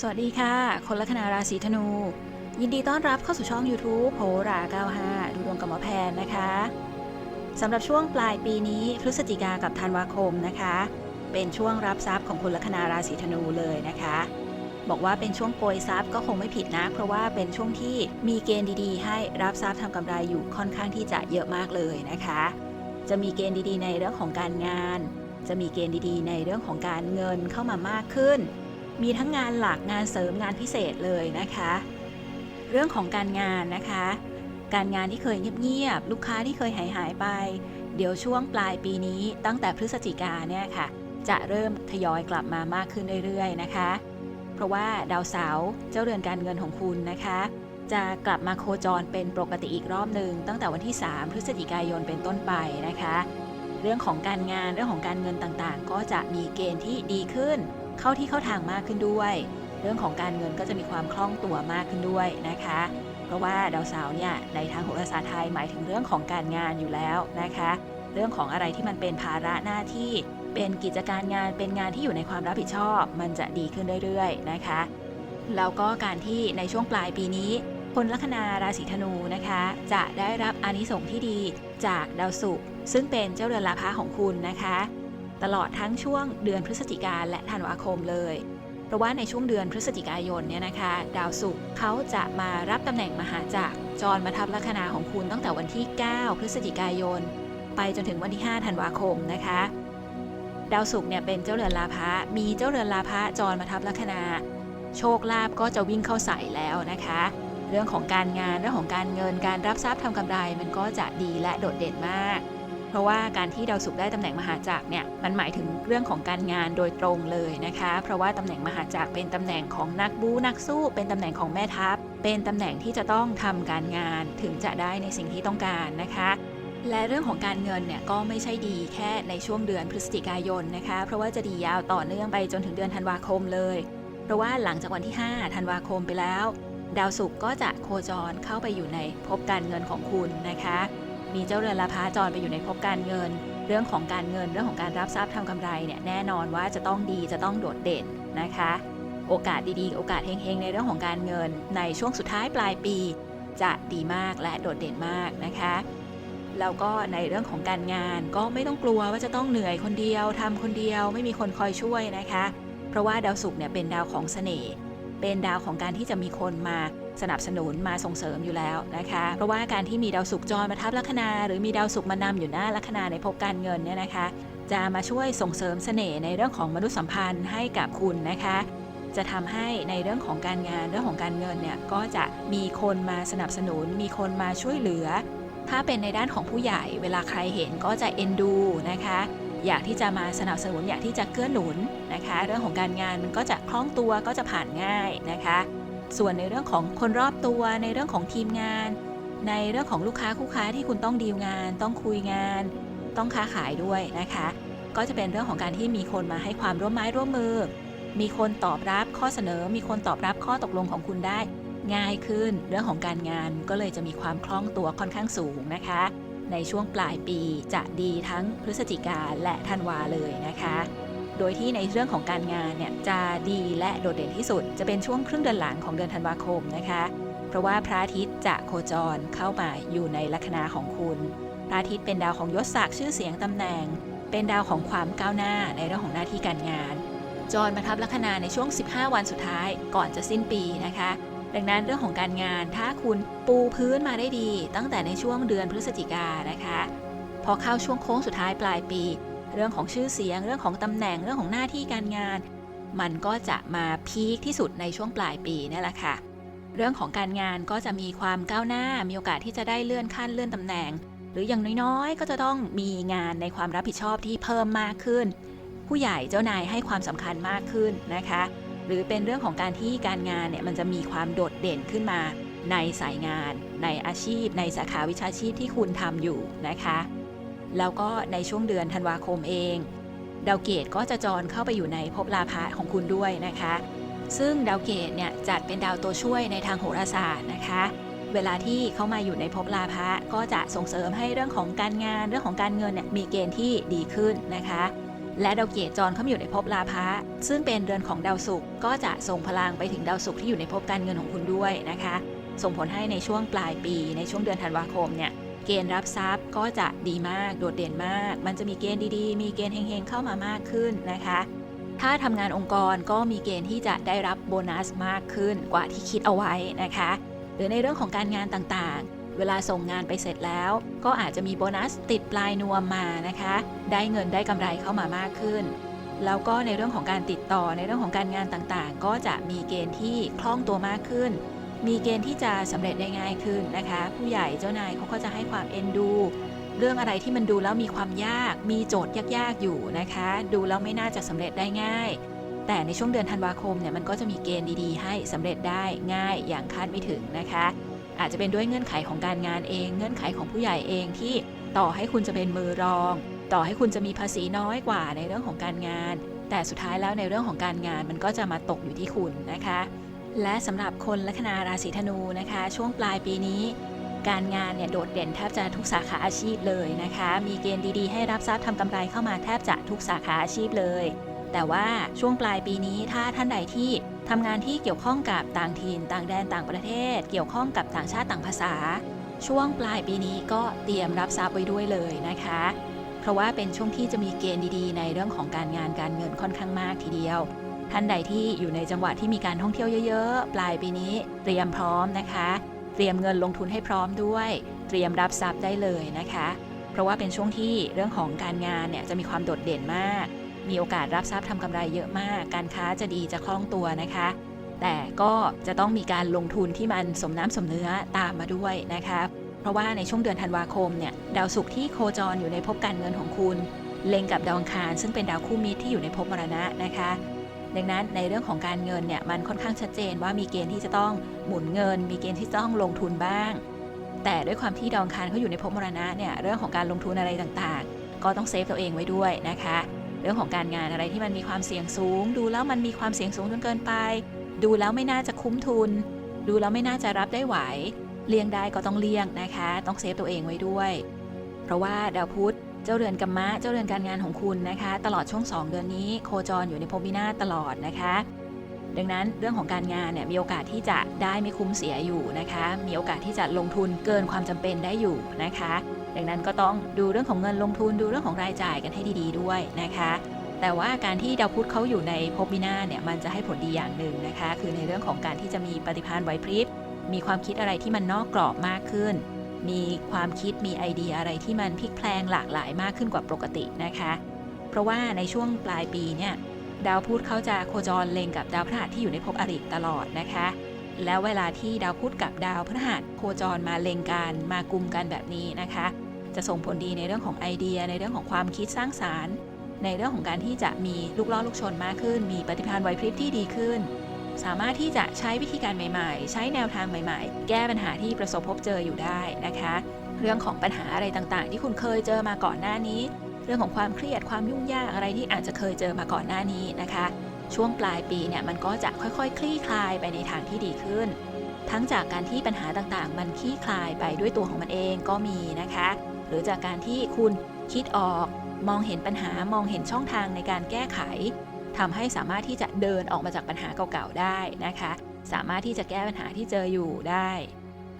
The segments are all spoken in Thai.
สวัสดีค่ะ คนลัคนาราศีธนู ยินดีต้อนรับเข้าสู่ช่อง YouTube โหรา 95 ดูดวงกับหมอแพนนะคะสำหรับช่วงปลายปีนี้พฤศจิกากับธันวาคมนะคะ เป็นช่วงรับทรัพย์ของคนลัคนาราศีธนูเลยนะคะ บอกว่าเป็นช่วงโกยทรัพย์ก็คงไม่ผิดนะ เพราะว่าเป็นช่วงที่มีเกณฑ์ดีๆ ให้รับทรัพย์ทำกำไรอยู่ค่อนข้างที่จะเยอะมากเลยนะคะ จะมีเกณฑ์ดีๆ ในเรื่องของการงาน จะมีเกณฑ์ดีๆ ในเรื่องของการเงินเข้ามามากขึ้น มีทั้งงานหลักงานเสริมงานพิเศษเลยนะคะ เรื่องของการงานนะคะ การงานที่เคยเงียบๆลูกค้าที่เคยหายหายไป เดี๋ยวช่วงปลายปีนี้ตั้งแต่พฤศจิกาเนี่ยค่ะ จะเริ่มทยอยกลับมามากขึ้นเรื่อยๆนะคะ เพราะว่าดาวเสาร์เจ้าเรือนการเงินของคุณนะคะ จะกลับมาโคจรเป็นปกติอีกรอบหนึ่งตั้งแต่วันที่ 3 พฤศจิกายนเป็นต้นไปนะคะ เรื่องของการงานเรื่องของการเงินต่างๆ ก็จะมีเกณฑ์ที่ดีขึ้น เข้าที่เข้าทางมากขึ้นด้วย เรื่องของการเงินก็จะมีความคล่องตัวมากขึ้นด้วยนะคะ เพราะว่าดาวเสาร์เนี่ยในทางโหราศาสตร์ไทยหมายถึงเรื่องของการงานอยู่แล้วนะคะ เรื่องของอะไรที่มันเป็นภาระหน้าที่ เป็นกิจการงานเป็นงานที่อยู่ในความรับผิดชอบ มันจะดีขึ้นเรื่อยๆนะคะแล้วก็การที่ในช่วงปลายปีนี้คนลัคนาราศีธนูนะคะ จะได้รับอานิสงส์ที่ดีจากดาวศุกร์ซึ่งเป็นเจ้าเรือนลาภะของคุณนะคะ ตลอดทั้งช่วงเดือนพฤศจิกาและธันวาคมเลย เพราะว่าในช่วงเดือนพฤศจิกายนเนี่ยนะคะ ดาวศุกร์เขาจะมารับตำแหน่งมหาจักรจรมาทับลัคนาของคุณตั้งแต่วันที่ 9 พฤศจิกายน ไปจนถึงวันที่ 5 ธันวาคมนะคะ ดาวศุกร์เนี่ยเป็นเจ้าเรือนลาภะมีเจ้าเรือนลาภะจรมาทับลัคนา โชคลาภก็จะวิ่งเข้าใส่แล้วนะคะ เรื่องของการงานเรื่องของการเงินการรับทรัพย์ทำกำไรมันก็จะดีและโดดเด่นมาก เพราะว่าการที่ดาวศุกร์ได้ตำแหน่งมหาจักรเนี่ยมันหมายถึงเรื่องของการงานโดยตรงเลยนะคะ เพราะว่าตำแหน่งมหาจักรเป็นตำแหน่งของนักบูนักสู้ เป็นตำแหน่งของแม่ทัพ เป็นตำแหน่งที่จะต้องทำการงานถึงจะได้ในสิ่งที่ต้องการนะคะและเรื่องของการเงินเนี่ยก็ไม่ใช่ดีแค่ในช่วงเดือนพฤศจิกายนนะคะ เพราะว่าจะดียาวต่อเนื่องไปจนถึงเดือนธันวาคมเลย เพราะว่าหลังจากวันที่ 5 ธันวาคมไปแล้ว ดาวศุกร์ก็จะโคจรเข้าไปอยู่ในภพการเงินของคุณนะคะ มีเจ้าเรือนลาภาจรไปอยู่ในภพการเงิน เรื่องของการเงินเรื่องของการรับทรัพย์ทำกำไรเนี่ยแน่นอนว่าจะต้องดีจะต้องโดดเด่นนะคะ โอกาสดีๆ โอกาสเฮงๆในเรื่องของการเงิน ในช่วงสุดท้ายปลายปี จะดีมากและโดดเด่นมากนะคะแล้วก็ในเรื่องของการงานก็ไม่ต้องกลัวว่าจะต้องเหนื่อยคนเดียวทำคนเดียวไม่มีคนคอยช่วยนะคะ เพราะว่าดาวศุกร์เนี่ยเป็นดาวของเสน่ห์เป็นดาวของการที่จะมีคนมา สนับสนุนมาส่งเสริมอยู่แล้วนะคะเพราะว่าการที่มีดาวศุกร์จรมาทับลัคนา หรือมีดาวศุกร์มานำอยู่หน้าลัคนาในภพการเงินเนี่ยนะคะ จะมาช่วยส่งเสริมเสน่ห์ในเรื่องของมนุษยสัมพันธ์ให้กับคุณนะคะจะทำให้ในเรื่องของการงานเรื่องของการเงินเนี่ยก็จะมีคนมาสนับสนุน มีคนมาช่วยเหลือ ถ้าเป็นในด้านของผู้ใหญ่ เวลาใครเห็นก็จะเอ็นดูนะคะ อยากที่จะมาสนับสนุนอยากที่จะเกื้อหนุนนะคะ เรื่องของการงานมันก็จะคล่องตัวก็จะผ่านง่ายนะคะ ส่วนในเรื่องของคนรอบตัว ในเรื่องของทีมงาน ในเรื่องของลูกค้าคู่ค้าที่คุณต้องดีลงาน ต้องคุยงาน ต้องค้าขายด้วยนะคะ ก็จะเป็นเรื่องของการที่มีคนมาให้ความร่วมไม้ร่วมมือ มีคนตอบรับข้อเสนอ มีคนตอบรับข้อตกลงของคุณได้ ง่ายขึ้นเรื่องของการงานก็เลยจะมีความคล่องตัวค่อนข้างสูงนะคะ ในช่วงปลายปีจะดีทั้งพฤศจิกาและธันวาเลยนะคะ โดยที่ในเรื่องของการงานเนี่ยจะดีและโดดเด่นที่สุด จะเป็นช่วงครึ่งเดือนหลังของเดือนธันวาคมนะคะ เพราะว่าพระอาทิตย์จะโคจรเข้ามาอยู่ในลัคนาของคุณ พระอาทิตย์เป็นดาวของยศศักดิ์ชื่อเสียงตำแหน่ง เป็นดาวของความก้าวหน้าในเรื่องของหน้าที่การงาน จรมาทับลัคนาในช่วง 15 วันสุดท้ายก่อนจะสิ้นปีนะคะดังนั้นเรื่องของการงานถ้าคุณปูพื้นมาได้ดี ตั้งแต่ในช่วงเดือนพฤศจิกานะคะ พอเข้าช่วงโค้งสุดท้ายปลายปี เรื่องของชื่อเสียง เรื่องของตำแหน่งเรื่องของหน้าที่การงาน มันก็จะมาพีคที่สุดในช่วงปลายปีนี่แหละค่ะ เรื่องของการงานก็จะมีความก้าวหน้า มีโอกาสที่จะได้เลื่อนขั้นเลื่อนตำแหน่ง หรืออย่างน้อยๆ ก็จะต้องมีงานในความรับผิดชอบที่เพิ่มมากขึ้น ผู้ใหญ่เจ้านายให้ความสำคัญมากขึ้นนะคะ หรือเป็นเรื่องของการที่การงานเนี่ยมันจะมีความโดดเด่นขึ้นมาในสายงาน ในอาชีพ ในสาขาวิชาชีพที่คุณทำอยู่นะคะ แล้วก็ในช่วงเดือนธันวาคมเอง ดาวเกตก็จะจรเข้าไปอยู่ในภพลาภะของคุณด้วยนะคะ ซึ่งดาวเกตเนี่ยจัดเป็นดาวตัวช่วยในทางโหราศาสตร์นะคะ เวลาที่เข้ามาอยู่ในภพลาภะก็จะส่งเสริมให้เรื่องของการงานเรื่องของการเงินเนี่ยมีเกณฑ์ที่ดีขึ้นนะคะและดาวเกตจรเข้ามาอยู่ในภพลาภะซึ่งเป็นเรือนของดาวศุกร์ก็จะส่งพลังไปถึงดาวศุกร์ที่อยู่ในภพการเงินของคุณด้วยนะคะ ส่งผลให้ในช่วงปลายปีในช่วงเดือนธันวาคมเนี่ย เกณฑ์รับทรัพย์ก็จะดีมาก โดดเด่นมาก มันจะมีเกณฑ์ดีๆ มีเกณฑ์เฮงๆ เข้ามามากขึ้นนะคะ ถ้าทำงานองค์กรก็มีเกณฑ์ที่จะได้รับโบนัสมากขึ้นกว่าที่คิดเอาไว้นะคะ หรือในเรื่องของการงานต่างๆ เวลาส่งงานไปเสร็จแล้ว ก็อาจจะมีโบนัสติดปลายนวมมานะคะ ได้เงินได้กำไรเข้ามามากขึ้นแล้วก็ในเรื่องของการติดต่อในเรื่องของการงานต่างๆ ก็จะมีเกณฑ์ที่คล่องตัวมากขึ้น มีเกณฑ์ที่จะสำเร็จได้ง่ายขึ้นนะคะ ผู้ใหญ่เจ้านายเขาก็จะให้ความเอ็นดู เรื่องอะไรที่มันดูแล้วมีความยาก มีโจทย์ยากๆอยู่นะคะ ดูแล้วไม่น่าจะสำเร็จได้ง่าย แต่ในช่วงเดือนธันวาคมเนี่ยมันก็จะมีเกณฑ์ดีๆ ให้สำเร็จได้ง่ายอย่างคาดไม่ถึงนะคะ อาจจะเป็นด้วยเงื่อนไขของการงานเอง เงื่อนไขของผู้ใหญ่เองที่ต่อให้คุณจะเป็นมือรอง ต่อให้คุณจะมีภาษีน้อยกว่าในเรื่องของการงาน แต่สุดท้ายแล้วในเรื่องของการงานมันก็จะมาตกอยู่ที่คุณนะคะ และสำหรับคนลัคนาราศีธนูนะคะ ช่วงปลายปีนี้ การงานเนี่ยโดดเด่นแทบจะทุกสาขาอาชีพเลยนะคะ มีเกณฑ์ดีๆให้รับทรัพย์ทำกำไรเข้ามาแทบจะทุกสาขาอาชีพเลย แต่ว่าช่วงปลายปีนี้ถ้าท่านใดที่ทำงานที่เกี่ยวข้องกับต่างถิ่น ต่างแดนต่างประเทศ เกี่ยวข้องกับต่างชาติต่างภาษา ช่วงปลายปีนี้ก็เตรียมรับทรัพย์ไว้ด้วยเลยนะคะ เพราะว่าเป็นช่วงที่จะมีเกณฑ์ดีๆ ในเรื่องของการงานการเงินค่อนข้างมากทีเดียว ท่านใดที่อยู่ในจังหวัดที่มีการท่องเที่ยวเยอะๆ ปลายปีนี้เตรียมพร้อมนะคะ เตรียมเงินลงทุนให้พร้อมด้วย เตรียมรับทรัพย์ได้เลยนะคะ เพราะว่าเป็นช่วงที่เรื่องของการงานเนี่ยจะมีความโดดเด่นมาก มีโอกาสรับทรัพย์ทำกำไรเยอะมาก การค้าจะดีจะคล่องตัวนะคะ แต่ก็จะต้องมีการลงทุนที่มันสมน้ำสมเนื้อตามมาด้วยนะคะเพราะว่าในช่วงเดือนธันวาคมเนี่ยดาวศุกร์ที่โคจรอยู่ในภพการเงินของคุณ เล็งกับดาวอังคารซึ่งเป็นดาวคู่มิตรที่อยู่ในภพมรณะนะคะ ดังนั้นในเรื่องของการเงินเนี่ยมันค่อนข้างชัดเจนว่ามีเกณฑ์ที่จะต้องหมุนเงิน มีเกณฑ์ที่จะต้องลงทุนบ้าง แต่ด้วยความที่ดองคารเขาอยู่ในภพมรณะเนี่ยเรื่องของการลงทุนอะไรต่างๆ ก็ต้องเซฟตัวเองไว้ด้วยนะคะ เรื่องของการงานอะไรที่มันมีความเสี่ยงสูง ดูแล้วมันมีความเสี่ยงสูงจนเกินไป ดูแล้วไม่น่าจะคุ้มทุน ดูแล้วไม่น่าจะรับได้ไหวเลี่ยงได้ก็ต้องเลี่ยงนะคะ ต้องเซฟตัวเองไว้ด้วย เพราะว่าดาวพุธ เจ้าเรือนกัมมะ เจ้าเรือนการงานของคุณนะคะ ตลอดช่วง 2 เดือนนี้โคจรอยู่ในภพวินาศตลอดนะคะ ดังนั้นเรื่องของการงานเนี่ยมีโอกาสที่จะได้ไม่คุ้มเสียอยู่นะคะ มีโอกาสที่จะลงทุนเกินความจำเป็นได้อยู่นะคะ ดังนั้นก็ต้องดูเรื่องของเงินลงทุนดูเรื่องของรายจ่ายกันให้ดี ๆ ด้วยนะคะแต่ว่าการที่ดาวพุธเขาอยู่ในภพวินาเนี่ยมันจะให้ผลดีอย่างหนึ่งนะคะ คือในเรื่องของการที่จะมีปฏิภาณไหวพริบมีความคิดอะไรที่มันนอกกรอบมากขึ้น มีความคิดมีไอเดียอะไรที่มันพลิกแพลงหลากหลายมากขึ้นกว่าปกตินะคะ เพราะว่าในช่วงปลายปีเนี่ยดาวพุธเขาจะโคจรเล็งกับดาวพฤหัสที่อยู่ในภพอริตลอดนะคะ แล้วเวลาที่ดาวพุธกับดาวพฤหัสโคจรมาเล็งกันมากุมกันแบบนี้นะคะ จะส่งผลดีในเรื่องของไอเดีย ในเรื่องของความคิดสร้างสารรค์ ในเรื่องของการที่จะมีลูกล่อลูกชนมากขึ้น มีปฏิภาณไวพริบที่ดีขึ้น สามารถที่จะใช้วิธีการใหม่ๆ ใช้แนวทางใหม่ๆ แก้ปัญหาที่ประสบพบเจออยู่ได้นะคะ เรื่องของปัญหาอะไรต่างๆ ที่คุณเคยเจอมาก่อนหน้านี้ เรื่องของความเครียดความยุ่งยากอะไรที่อาจจะเคยเจอมาก่อนหน้านี้นะคะ ช่วงปลายปีเนี่ยมันก็จะค่อยๆ คลี่คลายไปในทางที่ดีขึ้น ทั้งจากการที่ปัญหาต่างๆ มันคลี่คลายไปด้วยตัวของมันเองก็มีนะคะ หรือจากการที่คุณคิดออกมองเห็นปัญหามองเห็นช่องทางในการแก้ไข ทำให้สามารถที่จะเดินออกมาจากปัญหาเก่าๆได้นะคะ สามารถที่จะแก้ปัญหาที่เจออยู่ได้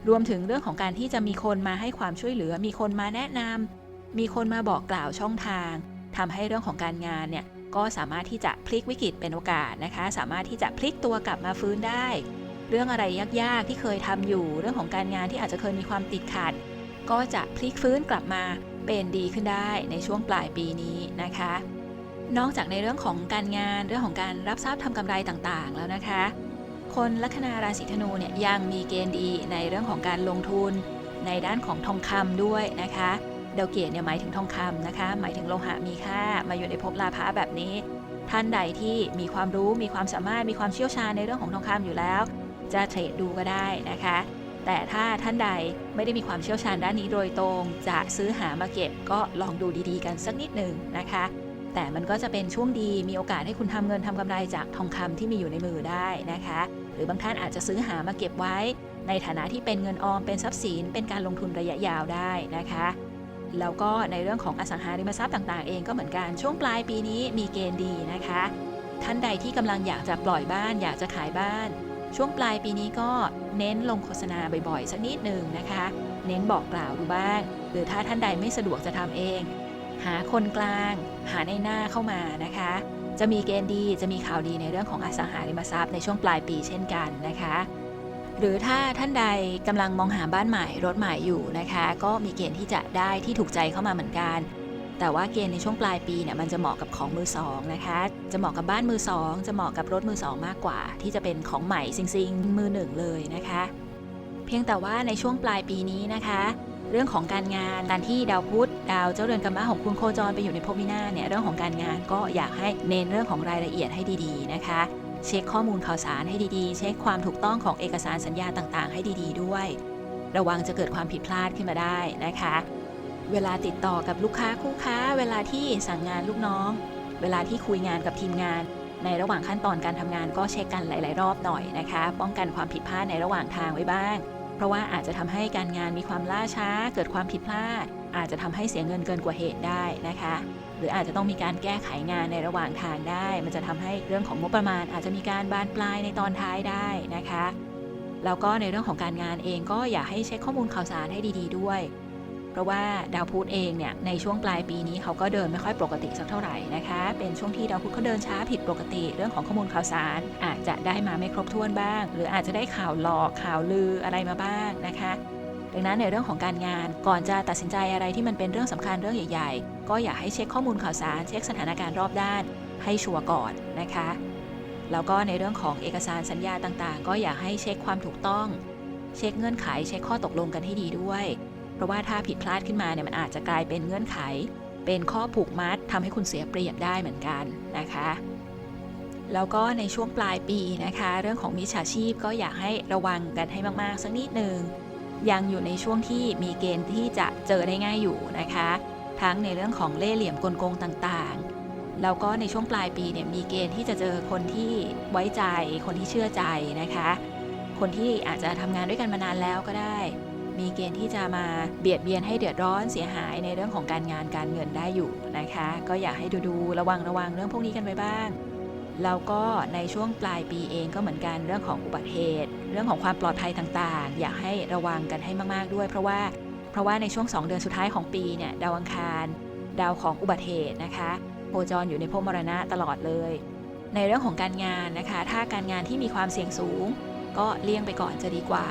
รวมถึงเรื่องของการที่จะมีคนมาให้ความช่วยเหลือ มีคนมาแนะนำมีคนมาบอกกล่าวช่องทางทำให้เรื่องของการงานเนี่ยก็สามารถที่จะพลิกวิกฤตเป็นโอกาสนะคะ สามารถที่จะพลิกตัวกลับมาฟื้นได้ เรื่องอะไรยากๆที่เคยทำอยู่ เรื่องของการงานที่อาจจะเคยมีความติดขัด ก็จะพลิกฟื้นกลับมาเป็นดีขึ้นได้ในช่วงปลายปีนี้นะคะ นอกจากในเรื่องของการงานเรื่องของการรับทราบทำกำไรต่างๆ แล้วนะคะ คนลัคนาราศีธนูเนี่ยยังมีเกณฑ์ดีในเรื่องของการลงทุน ในด้านของทองคำด้วยนะคะดาวเกตเนี่ยหมายถึงทองคำนะคะ หมายถึงโลหะมีค่ามาอยู่ในภพลาภะแบบนี้ ท่านใดที่มีความรู้มีความสามารถมีความเชี่ยวชาญในเรื่องของทองคำอยู่แล้ว จะเทรดดูก็ได้นะคะ แต่ถ้าท่านใดไม่ได้มีความเชี่ยวชาญด้านนี้โดยตรง จะซื้อหามาเก็บก็ลองดูดีๆ กันสักนิดหนึ่งนะคะ แต่มันก็จะเป็นช่วงดีมีโอกาสให้คุณทำเงินทำกำไรจากทองคำที่มีอยู่ในมือได้นะคะ หรือบางท่านอาจจะซื้อหามาเก็บไว้ ในฐานะที่เป็นเงินออมเป็นทรัพย์สิน เป็นการลงทุนระยะยาวได้นะคะแล้วก็ในเรื่องของอสังหาริมทรัพย์ต่าง ๆ เองก็เหมือนกันช่วงปลายปีนี้มีเกณฑ์ดีนะคะ ท่านใดที่กำลังอยากจะปล่อยบ้าน อยากจะขายบ้าน ช่วงปลายปีนี้ก็เน้นลงโฆษณาบ่อยๆ สักนิดหนึ่งนะคะ เน้นบอกกล่าวดูบ้าง หรือถ้าท่านใดไม่สะดวกจะทำเอง หาคนกลาง หาในหน้าเข้ามานะคะ จะมีเกณฑ์ดีจะมีข่าวดีในเรื่องของอสังหาริมทรัพย์ในช่วงปลายปีเช่นกันนะคะหรือถ้าท่านใดกำลังมองหาบ้านใหม่รถใหม่อยู่นะคะ ก็มีเกณฑ์ที่จะได้ที่ถูกใจเข้ามาเหมือนกัน แต่ว่าเกณฑ์ในช่วงปลายปีเนี่ยมันจะเหมาะกับของมือสองนะคะ จะเหมาะกับบ้านมือสองจะเหมาะกับรถมือสองมากกว่า ที่จะเป็นของใหม่ซิงๆมือหนึ่งเลยนะคะ เพียงแต่ว่าในช่วงปลายปีนี้นะคะ เรื่องของการงานการที่ดาวพุธดาวเจ้าเรือนกรรมะของคุณโคจรไปอยู่ในภพวินาศเนี่ยเรื่องของการงานก็อยากให้เน้นเรื่องของรายละเอียดให้ดีๆนะคะเช็คข้อมูลข่าวสารให้ดีๆ เช็คความถูกต้องของเอกสารสัญญาต่างๆ ให้ดีๆ ด้วย ระวังจะเกิดความผิดพลาดขึ้นมาได้นะคะ เวลาติดต่อกับลูกค้าคู่ค้า เวลาที่สั่งงานลูกน้อง เวลาที่คุยงานกับทีมงาน ในระหว่างขั้นตอนการทำงานก็เช็คกันหลาย ๆ รอบหน่อยนะคะ ป้องกันความผิดพลาดในระหว่างทางไว้บ้าง เพราะว่าอาจจะทำให้การงานมีความล่าช้า เกิดความผิดพลาด อาจจะทำให้เสียเงินเกินกว่าเหตุได้นะคะ หรืออาจจะต้องมีการแก้ไขงานในระหว่างทางได้ มันจะทำให้เรื่องของงบประมาณ อาจจะมีการบานปลายในตอนท้ายได้นะคะ แล้วก็ในเรื่องของการงานเองก็อยากให้เช็คข้อมูลข่าวสารให้ดี ๆ ด้วย เพราะว่าดาวพุธเองเนี่ยในช่วงปลายปีนี้เขาก็เดินไม่ค่อยปกติสักเท่าไหร่นะคะ เป็นช่วงที่ดาวพุธเขาเดินช้าผิดปกติเรื่องของข้อมูลข่าวสาร อาจจะได้มาไม่ครบถ้วนบ้าง หรืออาจจะได้ข่าวหลอกข่าวลืออะไรมาบ้างนะคะดังนั้นในเรื่องของการงานก่อนจะตัดสินใจอะไรที่มันเป็นเรื่องสำคัญเรื่องใหญ่ ๆ ก็อยากให้เช็คข้อมูลข่าวสารเช็คสถานการณ์รอบด้าน ให้ชัวร์ก่อนนะคะ แล้วก็ในเรื่องของเอกสารสัญญาต่างๆ ก็อยากให้เช็คความถูกต้อง เช็คเงื่อนไขเช็คข้อตกลงกันให้ดีด้วย เพราะว่าถ้าผิดพลาดขึ้นมาเนี่ยมันอาจจะกลายเป็นเงื่อนไข เป็นข้อผูกมัดทำให้คุณเสียเปรียบได้เหมือนกันนะคะแล้วก็ในช่วงปลายปีนะคะ เรื่องของมิจฉาชีพก็อยากให้ระวังกันให้มากๆ สักนิดหนึ่งยังอยู่ในช่วงที่มีเกณฑ์ที่จะเจอได้ง่ายอยู่นะคะ ทั้งในเรื่องของเล่ห์เหลี่ยมกลโกงต่างๆ แล้วก็ในช่วงปลายปีเนี่ยมีเกณฑ์ที่จะเจอคนที่ไว้ใจ คนที่เชื่อใจนะคะ คนที่อาจจะทำงานด้วยกันมานานแล้วก็ได้ มีเกณฑ์ที่จะมาเบียดเบียนให้เดือดร้อนเสียหายในเรื่องของการงานการเงินได้อยู่นะคะ ก็อยากให้ดูดูๆระวังระวังเรื่องพวกนี้กันไว้บ้างแล้วก็ในช่วงปลายปีเองก็เหมือนกันเรื่องของอุบัติเหตุ เรื่องของความปลอดภัยต่างๆ อยากให้ระวังกันให้มากๆด้วย เพราะว่าเพราะว่าในช่วง 2 เดือนสุดท้ายของปีเนี่ยดาวอังคารดาวของอุบัติเหตุนะคะโคจรอยู่ในภพมรณะตลอดเลย ในเรื่องของการงานนะคะ ถ้าการงานที่มีความเสี่ยงสูง ก็เลี่ยงไปก่อนจะดีกว่า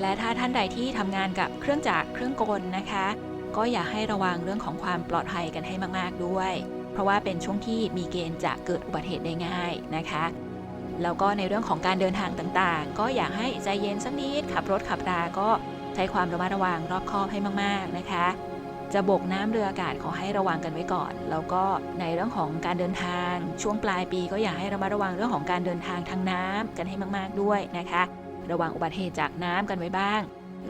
และถ้าท่านใดที่ทำงานกับเครื่องจักรเครื่องกลนะคะ ก็อยากให้ระวังเรื่องของความปลอดภัยกันให้มาก ๆ ด้วย เพราะว่าเป็นช่วงที่มีเกณฑ์จะเกิดอุบัติเหตุได้ง่ายนะคะแล้วก็ในเรื่องของการเดินทางต่างๆ ก็อยากให้ใจเย็นสักนิดขับรถขับรา ก็ใช้ความระมัดระวังรอบคอบให้มากๆนะคะ จะบกน้ำเรืออากาศขอให้ระวังกันไว้ก่อน แล้วก็ในเรื่องของการเดินทาง ช่วงปลายปี ก็อยากให้ระมัดระวังเรื่องของการเดินทางทางน้ำกันให้มาก ๆด้วยนะคะ ระวังอุบัติเหตุจากน้ำกันไว้บ้าง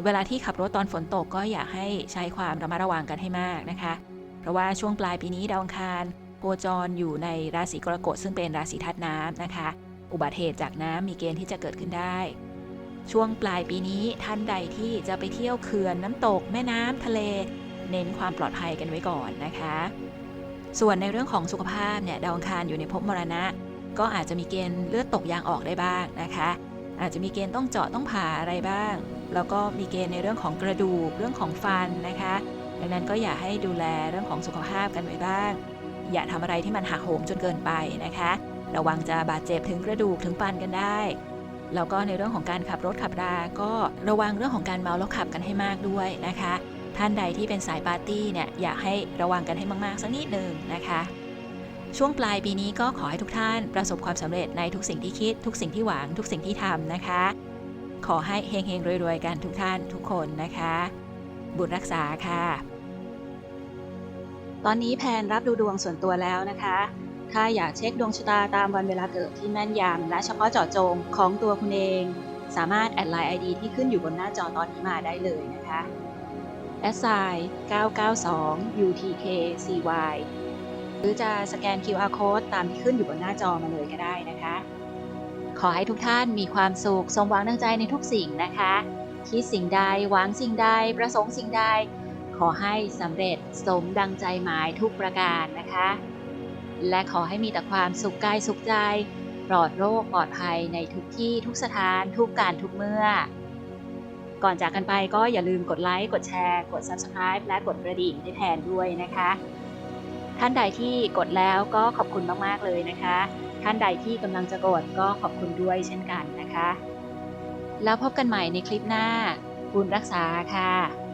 เวลาที่ขับรถตอนฝนตกก็อยากให้ใช้ความระมัดระวังกันให้มากนะคะ เพราะว่าช่วงปลายปีนี้ดาวอังคารโคจรอยู่ในราศีกรกฎซึ่งเป็นราศีธาตุน้ำนะคะ อุบัติเหตุจากน้ำมีเกณฑ์ที่จะเกิดขึ้นได้ ช่วงปลายปีนี้ท่านใดที่จะไปเที่ยวเขื่อนน้ำตก แม่น้ำทะเล เน้นความปลอดภัยกันไว้ก่อนนะคะ ส่วนในเรื่องของสุขภาพเนี่ยดาวอังคารอยู่ในภพมรณะ ก็อาจจะมีเกณฑ์เลือดตกยางออกได้บ้างนะคะ อาจจะมีเกณฑ์ต้องเจาะต้องผ่าอะไรบ้าง แล้วก็มีเกณฑ์ในเรื่องของกระดูกเรื่องของฟันนะคะ ดังนั้นก็อย่าให้ดูแลเรื่องของสุขภาพกันไว้บ้าง อย่าทำอะไรที่มันหักโหมจนเกินไปนะคะ ระวังจะบาดเจ็บถึงกระดูกถึงฟันกันได้แล้วก็ในเรื่องของการขับรถขับรา ก็ระวังเรื่องของการเมาแล้วขับกันให้มากด้วยนะคะ ท่านใดที่เป็นสายปาร์ตี้เนี่ยอยากให้ระวังกันให้มากๆสักนิดหนึ่งนะคะ ช่วงปลายปีนี้ก็ขอให้ทุกท่านประสบความสำเร็จในทุกสิ่งที่คิด ทุกสิ่งที่หวัง ทุกสิ่งที่ทำนะคะ ขอให้เฮงๆรวยๆกันทุกท่านทุกคนนะคะ บุญรักษาค่ะ ตอนนี้แพนรับดูดวงส่วนตัวแล้วนะคะถ้าอยากเช็คดวงชะตาตามวันเวลาเกิดที่แม่นยำและเฉพาะเจาะจงของตัวคุณเอง สามารถแอดไลน์ ID ที่ขึ้นอยู่บนหน้าจอตอนนี้มาได้เลยนะคะแอดไซน์992 UTKCY หรือจะสแกน QR code ตามที่ขึ้นอยู่บนหน้าจอมาเลยก็ได้นะคะ ขอให้ทุกท่านมีความสุขสมหวังดังใจในทุกสิ่งนะคะ คิดสิ่งใดหวังสิ่งใด ประสงค์สิ่งใด ขอให้สำเร็จสมดังใจหมายทุกประการนะคะ และขอให้มีแต่ความสุขกายสุขใจ ปลอดโรคปลอดภัยในทุกที่ทุกสถานทุกการทุกเมื่อก่อนจากกันไปก็อย่าลืมกดไลค์ กดแชร์ กด Subscribe และกดกระดิ่งให้แทนด้วยนะคะ ท่านใดที่กดแล้วก็ขอบคุณมากๆเลยนะคะ ท่านใดที่กำลังจะกดก็ขอบคุณด้วยเช่นกันนะคะ แล้วพบกันใหม่ในคลิปหน้าบุญรักษาค่ะ